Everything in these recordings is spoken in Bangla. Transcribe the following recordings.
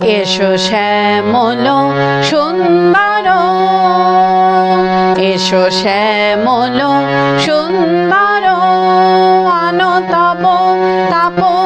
এসো শ্যামল সুন্দর। এসো শ্যামল সুন্দর। আনতব তাপহারা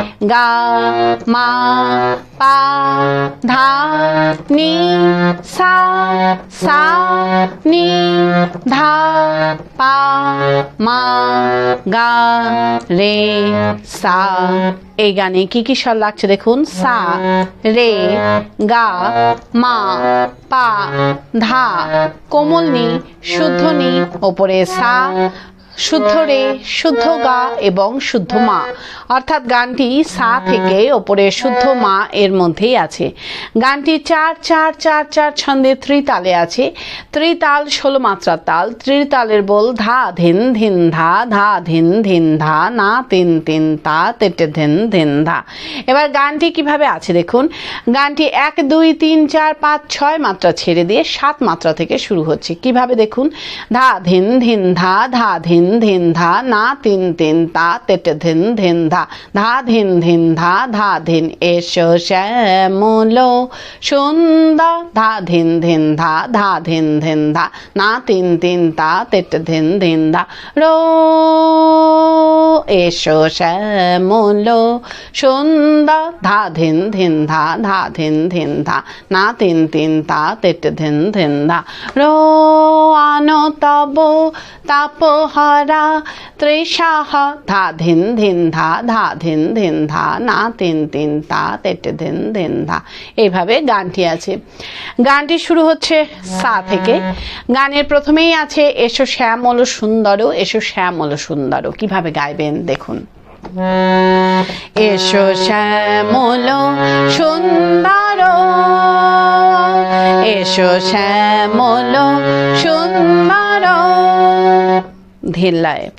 গা, মা, পা, ধা, নি, সা সা, নি, ধা, পা, মা, গা, রে, সা। এই গানে কি কি স্বর লাগছে দেখুন? সা, রে, গা, মা, পা, ধা, কোমল নি, শুদ্ধ নি, ওপরে সা শুদ্ধ রে, শুদ্ধ গা এবং শুদ্ধ মা। অর্থাৎ গানটি সা থেকে ওপরে শুদ্ধ মা এর মধ্যেই আছে। গানটি চার চার চার চার ছন্দে ত্রিতালে আছে। ত্রিতাল ষোলো মাত্রার তাল, ত্রিতালের বল ধা, ধিন ধিন ধা ধা, ধিন ধিন ধা, না, তিন তিন, তা, তেটে, ধিন ধিন ধা। এবার গানটি কীভাবে আছে দেখুন। গানটি এক, দুই, তিন, চার, পাঁচ, ছয় মাত্রা ছেড়ে দিয়ে সাত মাত্রা থেকে শুরু হচ্ছে। কীভাবে দেখুন? ধা, ধিন ধিন ধা ধা, ধিন ধিন ধা না তিন তিন তা তেটে ধিন ধিন ধা ধা ধিন ধিন ধা ধা ধিন এসো শ্যামল সুন্দর ধা ধিন ধিন ধা ধা ধিন ধিন ধা না তিন তিন তা তেটে ধিন ধিন ধা রো এসো শ্যামল সুন্দর ধা ধিন ধিন ধা ধা ধিন ধিন ধা না তিন তিন তা তেটে ধিন ধিন ধা রো আনো তব তাপহারা ত্রিশাহ ধা ধিন ধিন ধা ধা ধিন ধিন ধা না তিন তিন তা তেটে ধিন ধিন ধা এইভাবে গানটি আছে। গানটি শুরু হচ্ছে সা থেকে। গানের প্রথমেই আছে, এসো শ্যামল সুন্দর, এসো শ্যামল সুন্দর। কীভাবে গাইবেন? দেখুন। এসো শ্যামল সুন্দর, এসো শ্যামল সুন্দর। ধিল্লায়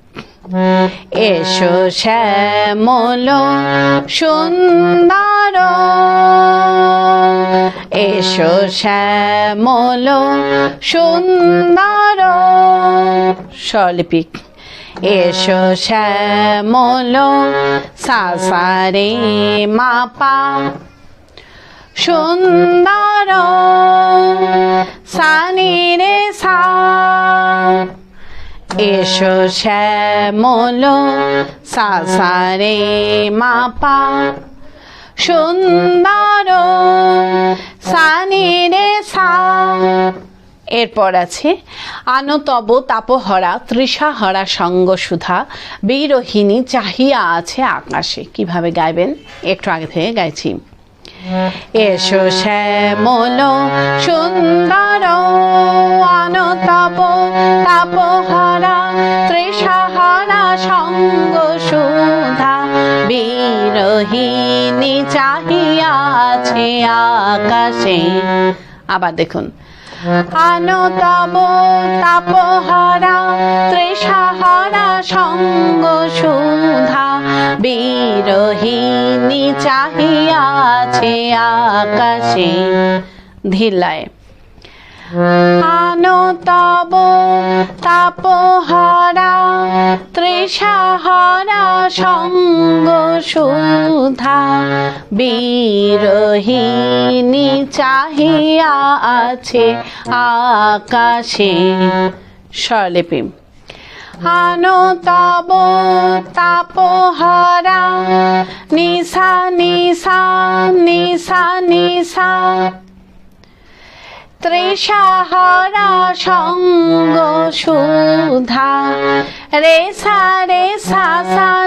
এসো শ্যামল সুন্দর। এসো শ্যামল সুন্দর। স্বলিপিক এসো শ্যামল সাসারে মাপা। সুন্দর। সানি রে সা। এসো শ্যামল, সাসারে মাপা, সুন্দর সানি রে সা। এরপর আছে, আনতব তাপহরা, তৃষাহরা সঙ্গ সুধা বীরহিনী চাহিয়া আছে আকাশে। কীভাবে গাইবেন? একটু আগে থেকে গাইছি। এসো শ্যামল সুন্দর আনতব তাপহারা তৃষাহারা সঙ্গ সুধা বীরহিনী চাহিয়াছে আকাশে। আবার দেখুন। আনতব তাপহারা তৃষাহারা সঙ্গ সুধা বীরহিনী চাহিয়া আছে আকাশে। ধিলায় আনতব তাপহারা, তৃষাহারা সঙ্গ সুধা। বীরহিনী চাহিয়া আছে আকাশে। স্বরলিপি আনতব তাপহারা নিশা নিশা নিশা নিশা ত্রিশাহারা সঙ্গ সুধা। রে সা রে সা সা,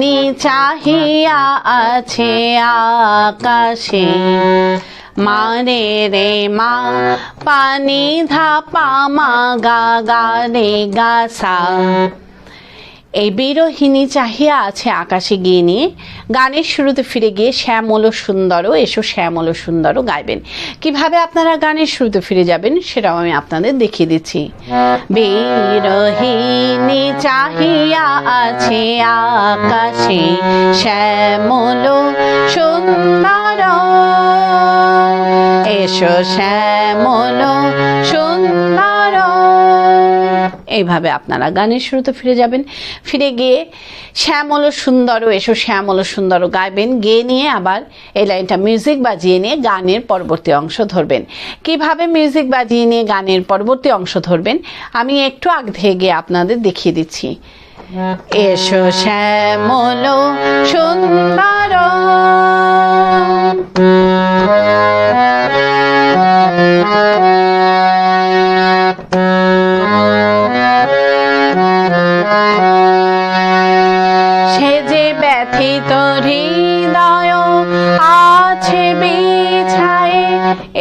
নি চাহিয়া আছে আকাশে। মারে রে মা, পানি ধা মা গা গা, রে গা, সা। এই বিরোহিণী চাহিয়া আছে আকাশে গিয়ে নিয়ে। গানের শুরুতে ফিরে গিয়ে শ্যামল ও সুন্দর এসো শ্যামল ও সুন্দর গাইবেন। কীভাবে আপনারা গানের শুরুতে ফিরে যাবেন সেটাও আমি আপনাদের দেখিয়ে দিচ্ছি। বিরোহিণী চাহিয়া আছে আকাশে শ্যামল সুন্দর। এসো শ্যামল সুন্দর। এইভাবে আপনারা গানের শুরুতে ফিরে যাবেন। ফিরে গিয়ে শ্যামল সুন্দর এসো, শ্যামল সুন্দর গাইবেন। গেয়ে নিয়ে আবার এই লাইনটা মিউজিক বাজিয়ে নিয়ে গানের পরবর্তী অংশ ধরবেন। কীভাবে মিউজিক বাজিয়ে নিয়ে গানের পরবর্তী অংশ ধরবেন, আমি একটু আগ থেকে গিয়ে আপনাদের দেখিয়ে দিচ্ছি। এসো শ্যামল সুন্দর। সুন্দর সে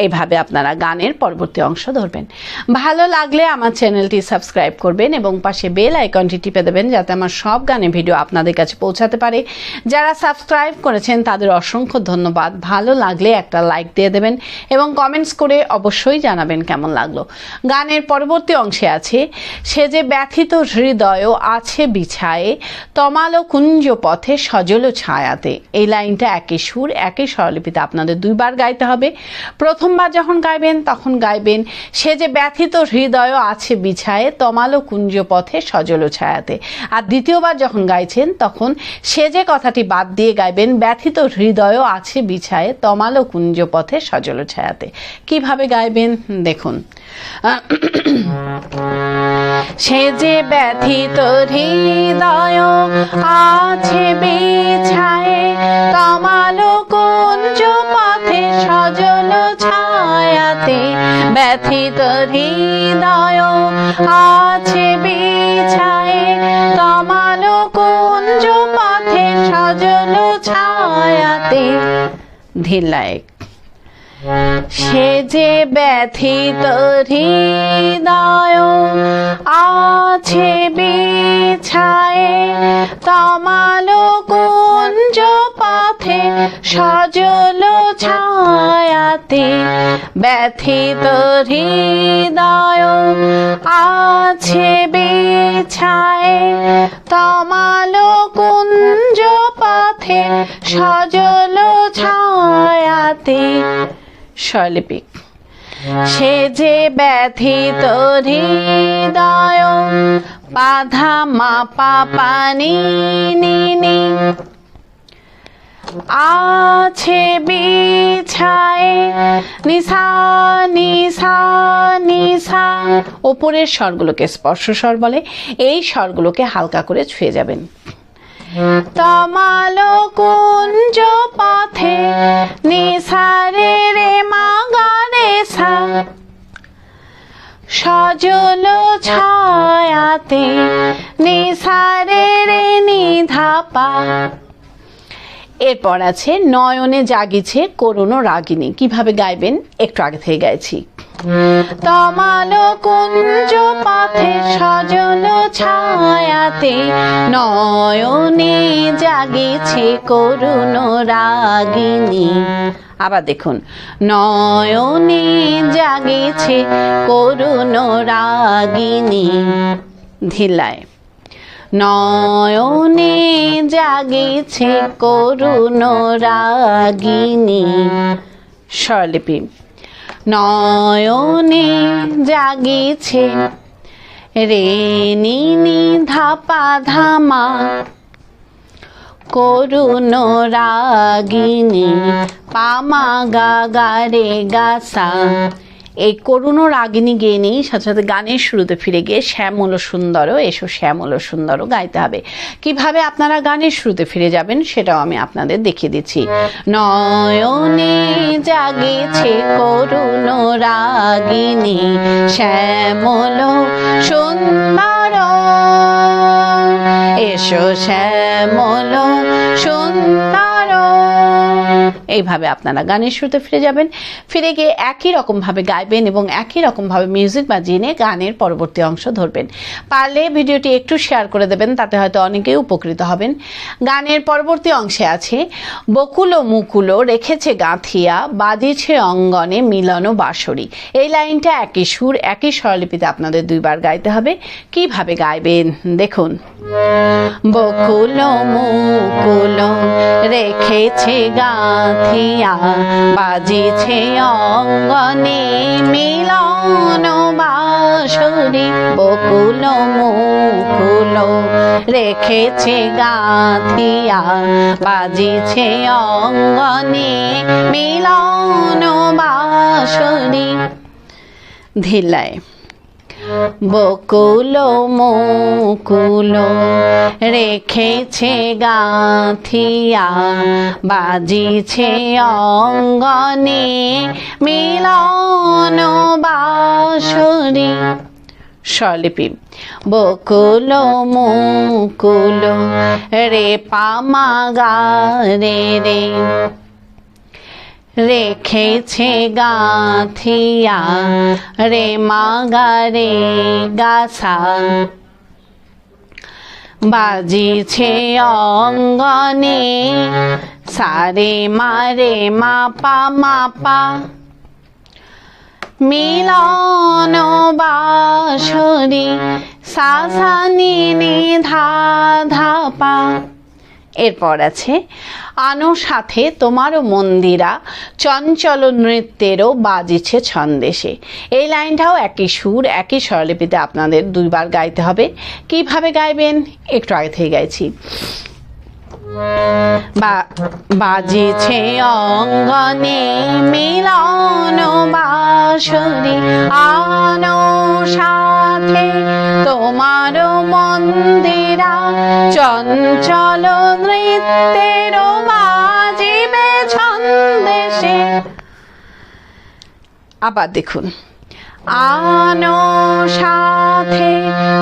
এইভাবে আপনারা গানের পরবর্তী অংশ ধরবেন। ভালো লাগলে আমার চ্যানেলটি সাবস্ক্রাইব করবেন এবং পাশে বেল আইকনটি টিপে দেবেন যাতে আমার সব গানের ভিডিও আপনাদের কাছে পৌঁছাতে পারে। যারা সাবস্ক্রাইব করেছেন তাদের অসংখ্য ধন্যবাদ। ভালো লাগলে একটা লাইক দিয়ে দেবেন এবং কমেন্টস করে অবশ্যই জানাবেন কেমন লাগল। গানের পরবর্তী অংশে আছে, সে যে ব্যথিত হৃদয় আছে বিছায়ে, তমালো কুঞ্জ পথে সজল ছায়াতে। এই লাইনটা একই সুর একই স্বরলিপিতে আপনাদের দুইবার গাইতে হবে। প্রথমবার যখন গাইবেন, তখন গাইবেন। সে যে ব্যথিত হৃদয় আছে বিছায়ে, তমালো কুঞ্জ পথে সজল ছায়াতে। আর দ্বিতীয়বার যখন গাইছেন, তখন সে যে কথাটি বাদ দিয়ে গাইবেন, ব্যথিত হৃদয় আছে বিছায়ে, তমালো কুঞ্জ পথে সজল ছায়াতে। কীভাবে গাইবেন? দেখুন। সে যে ব্যথিত হৃদয় আছে বিছায়ে, তমালো কুঞ্জ সজল ছায়াতে ব্যথিত হৃদয় আছে বিছায়ে তমালো কুঞ্জ পথে সজল ছায়াতে। ধিলায় সে যে ব্যথিত হৃদয় আছে বিছায়ে তমালো কুঞ্জ পথে সজল ছায়াতে ব্যথিত হৃদয় আছে বিছায়ে তমালো কুঞ্জ পথে সজল ছায়াতে স্বরলিপি সে যে ব্যথিত হৃদয়, বাধা মাপা পানি আছে বিছায়ে নিশা নিশা নিশা। ওপরের স্বরগুলোকে স্পর্শ স্বর বলে, এই স্বরগুলোকে হালকা করে ছুঁয়ে যাবেন। তমালো কুঞ্জ পথে নিসারে রে মাগারে সা সজল ছায়াতে নিসারে রে নিধাপা। এরপর আছে নয়নে জাগিছে করুণ রাগিনী। কীভাবে গাইবেন? একটু আগে থেকে গাইছি। তমালো কুঞ্জ ছায়াতে নয়নে জাগিছে করুণ রাগিনী। আবার দেখুন, নয়নে জাগিছে করুণ রাগিনী। ধিলায় নয়নে জাগিছে করুণ রাগিনী। স্বরলিপি। নয়নে জাগিছে রে নিনি ধাপা ধামা করুণ রাগিনী, পামা গা গা রে গাসা এই করুণ রাগিনী গেয়ে নিয়ে সাথে সাথে গানের শুরুতে ফিরে গিয়ে শ্যামল সুন্দরও, এসো শ্যামল সুন্দরও গাইতে হবে। কীভাবে আপনারা গানের শুরুতে ফিরে যাবেন সেটাও আমি আপনাদের দেখিয়ে দিচ্ছি। নয়নে জাগেছে করুণ রাগিনী, শ্যামল সুন্দর। এসো শ্যামল সুন্দর। এইভাবে আপনারা গানের শুরুতে ফিরে যাবেন। ফিরে গিয়ে একই রকমভাবে গাইবেন এবং একই রকমভাবে মিউজিক বাজিয়ে নিয়ে গানের পরবর্তী অংশ ধরবেন। পারলে ভিডিওটি একটু শেয়ার করে দেবেন, তাতে হয়তো অনেকেই উপকৃত হবেন। গানের পরবর্তী অংশে আছে, বকুলো মুকুলো রেখেছে গাঁথিয়া বাজিছে অঙ্গনে মিলন বাঁশরি। এই লাইনটা একই সুর, একই স্বরলিপিতে আপনাদের দুইবার গাইতে হবে। কীভাবে গাইবেন? দেখুন। বকুল মুকুল রেখেছে গাঁথিয়া বাজিছে অঙ্গনে মিলন বাঁশরি বকুল মুকুল রেখেছে গাঁথিয়া বাজিছে অঙ্গনে মিলন বাঁশরি। ধিলায় বকুল মুকুল রেখেছে গাঁথিয়া, বাজিছে অঙ্গনে মিলন বাঁশরি। স্বরলিপি, বকুল মুকুল রে পামা গা রে রে। রেখেছে গাথিয়া রে মাগারে গাছা। বাজিছে অঙ্গনে, সারে মারে মাপা মাপা। মিলন বাসরি সাসানি ধা ধাপা। এরপর আছে, আনো সাথে তোমারও মন্দিরা, চঞ্চল নৃত্যেরও বাজিছে ছন্দেশে। এই লাইনটাও একই সুর, একই স্বরলিপিতে আপনাদের দুইবার গাইতে হবে। কীভাবে গাইবেন? একটু আগে থেকে গাইছি। বাজিছে অঙ্গনে মিলন বাসরি আনো সাথে তোমার মন্দিরা চঞ্চল নৃত্যের বাজিবে ছন্দেশে আবার দেখুন। আনো সাথে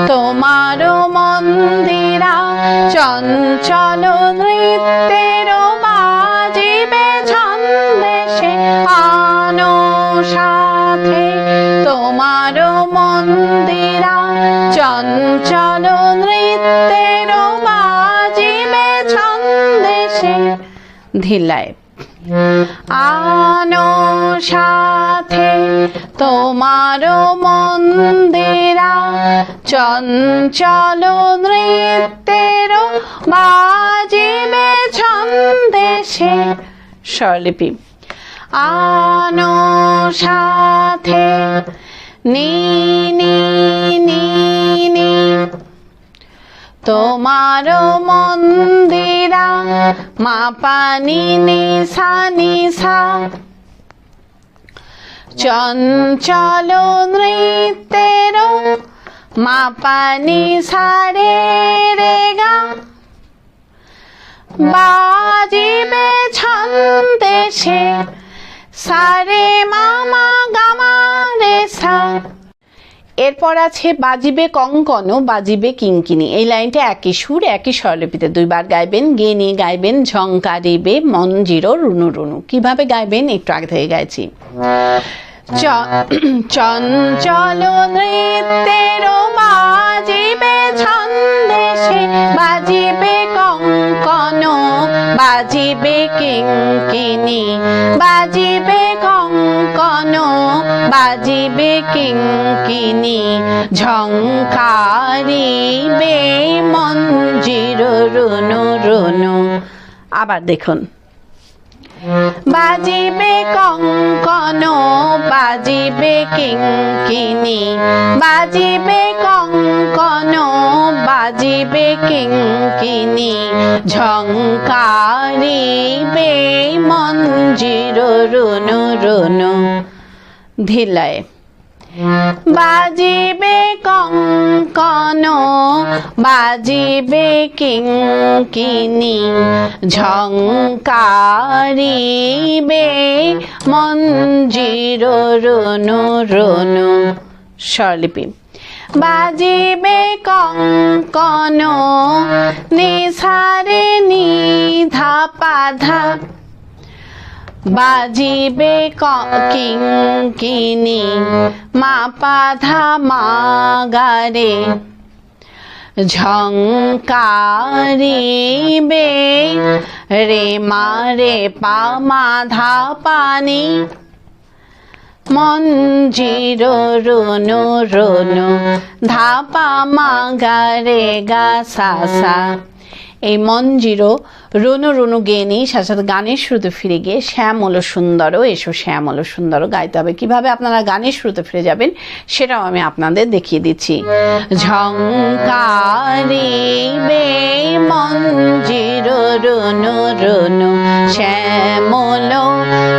তোমার মন্দিরা চঞ্চল নৃত্যের বাজিবে ছন্দেশে আনো সাথে তোমার মন্দিরা চঞ্চল নৃত্যের বাজিবে ছন্দেশে ধিলায় আনো সাথে তোমার মন্দিরা, চঞ্চল নৃত্যের বাজিবে ছন্দেশে। স্বরলিপি। আনো সাথে নি নি নি নি তোমার মন্দিরা, মা পানি নিশা নিশা। চঞ্চল নৃত্যের, মা পানি সারে রে গা। বাজিবে ছন্দেশে, সারে মামা গামা রে সা। এরপর আছে বাজিবে কঙ্কন বাজিবে কিঙ্কিনি এই লাইনটা একই সুর, একই স্বরলিপিতে দুইবার গাইবেন গে নিয়ে গাইবেন ঝঙ্কারিবে জিরো, রুনু রুনু। কীভাবে গাইবেন? একটু আগে থেকে গাইছি। চঞ্চল নৃত্যের বাজিবে ছন্দেশে বাজিবে কঙ্কন, বাজিবে কিঙ্কিনি বাজিবে কঙ্কন, বাজিবে কিঙ্কিনি ঝঙ্কারিবে মঞ্জির, রুনু রুনু। আবার দেখুন। বাজিবে কঙ্কন বাজিবে কিঙ্কিনি বাজিবে কঙ্কন বাজিবে কিঙ্কিনি ঝঙ্কারিবে মঞ্জির রুনু রুনু। ধিলায়। বাজিবে কঙ্কন বাজিবে কিঙ্কিনি ঝঙ্কারিবে মঞ্জির রুনু রুনু। স্বরলিপি। বাজিবে কঙ্কন নিসারে নিধা পাধা বাজিবে কিঙ্কিনি মা পাধা মাগারে ঝঙ্কারিবে রে মারে পা মাধা পানি। মঞ্জির রুনু রুনু ধাপা মাগারে গা সা এই মঞ্জিরো রুনু রুনু গেয়ে নিই সাথে সাথে গানের শুরুতে ফিরে গিয়ে শ্যামল সুন্দর এসো শ্যামল সুন্দর গাইতে হবে। কীভাবে আপনারা গানের শুরুতে ফিরে যাবেন, সেটাও আমি আপনাদের দেখিয়ে দিচ্ছি। ঝঙ্কারি বে মঞ্জির রুনু রুনু শ্যামল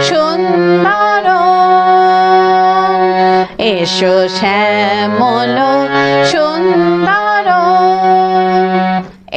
সুন্দর এসো শ্যামল সুন্দর